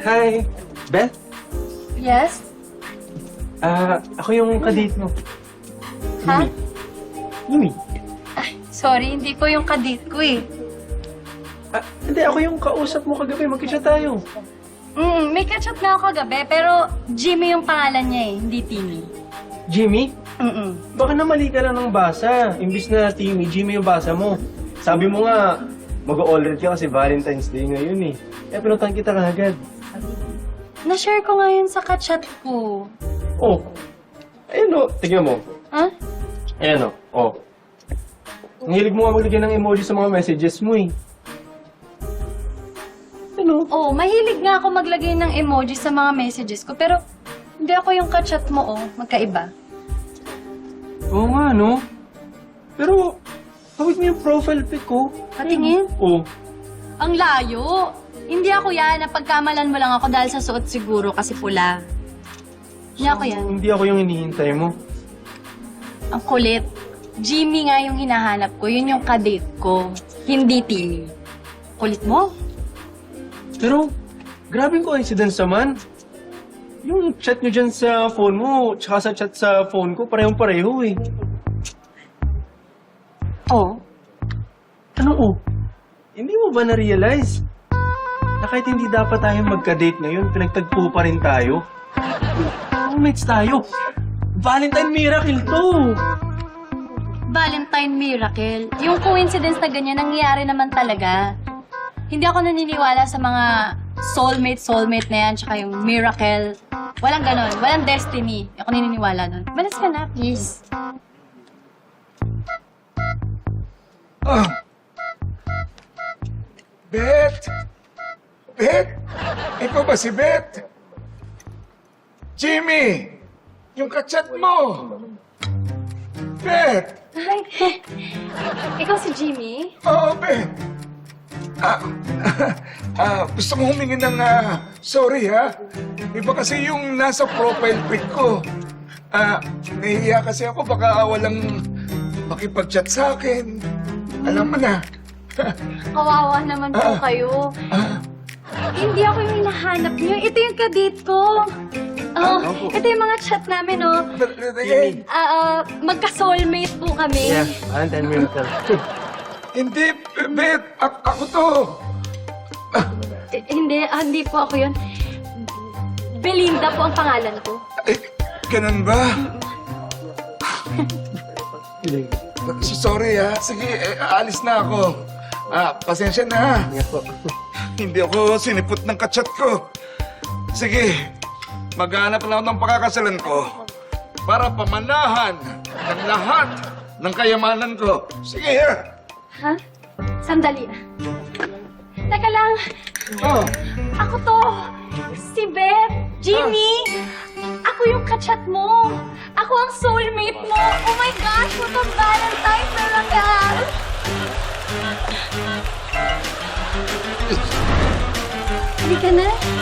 Hi, Beth. Yes? Ah, ako yung kadate mo. Ha? Yumi. Ay, sorry, hindi ko yung kadit ko eh. Ah, hindi, ako yung kausap mo kagabi. Magkita tayo. Mm, may catch up na ako kagabi, pero Jimmy yung pangalan niya eh, hindi Timmy. Jimmy? Mm-mm. Baka na mali ka lang ng basa. Imbis na Timmy, Jimmy yung basa mo. Sabi mo nga, mag-all ka kasi Valentine's Day ngayon eh. Kaya pinutan kita kagad. Na-share ko ngayon sa kachat ko. Oh, ayun o. Tignan mo. Ha? Ayan o. Oh. Ang hilig mo nga maglagay ng emoji sa mga messages mo eh. Ano? Oo, mahilig nga ako maglagay ng emoji sa mga messages ko, pero hindi ako yung kachat mo, oh. Magkaiba. Oo nga, no? Pero, hawig mo yung profile pic ko. Patingin? Oh. Ang layo. Hindi ako yan. Napagkamalan mo lang ako dahil sa suot siguro kasi pula. Hindi ako yan. Hindi ako yung hinihintay mo. Ang kulit. Jimmy nga yung hinahanap ko. Yun yung kadate ko. Hindi Timmy. Kulit mo? Pero, grabing coincidence naman. Yung chat nyo dyan sa phone mo, tsaka sa chat sa phone ko, parehong-pareho eh. Oo. Ano oh? Hindi mo ba na-realize? Na kahit hindi dapat tayo magka-date ngayon, pinagtagpo pa rin tayo. Roommates tayo. Valentine miracle to! Valentine Miracle. Yung coincidence na ganyan, nangyayari naman talaga. Hindi ako naniniwala sa mga soulmate, soulmate na yan, tsaka yung miracle. Walang ganon. Walang destiny. Ako naniniwala nun. Balas ka na, please. Ah. Beth! Beth! Ikaw ba si Beth? Jimmy! Yung kachat mo! Beth! Ay, ikaw si Jimmy? Oo, Beth! Ah, ah, gusto mo humingi ng ah, sorry ha? Iba kasi yung nasa profile pic ko. Ah, nahihiya kasi ako baka walang makipag-chat sa akin. Alam mo na. Kawawa naman po Ah. kayo. Ah, Hindi ako yung hinahanap niyo. Ito yung kadate ko. Oh, Ah, opo. ito yung mga chat namin, oh. eh, Ah, ah, magka-soulmate po kami. Yeah, Valentine miracle. Hindi, Beth, a- ako to. Eh, hindi, ah, hindi po ako yun. Belinda po ang pangalan ko. Eh, ganun ba? So, sorry ha. Sige, eh, aalis na ako. Ah, pasensya na ha. Ingat po. Hindi ako sinipot ng kachat ko. Sige, maghanap lang ako ng pakakasalan ko para pamanahan ng lahat ng kayamanan ko. Sige ha. Ha? Sandali ah. Teka lang, Oh, ako to. Si Beth. Jimmy. Ako yung kachat mo. Ako ang soulmate mo. Oh my gosh, what a Halika na.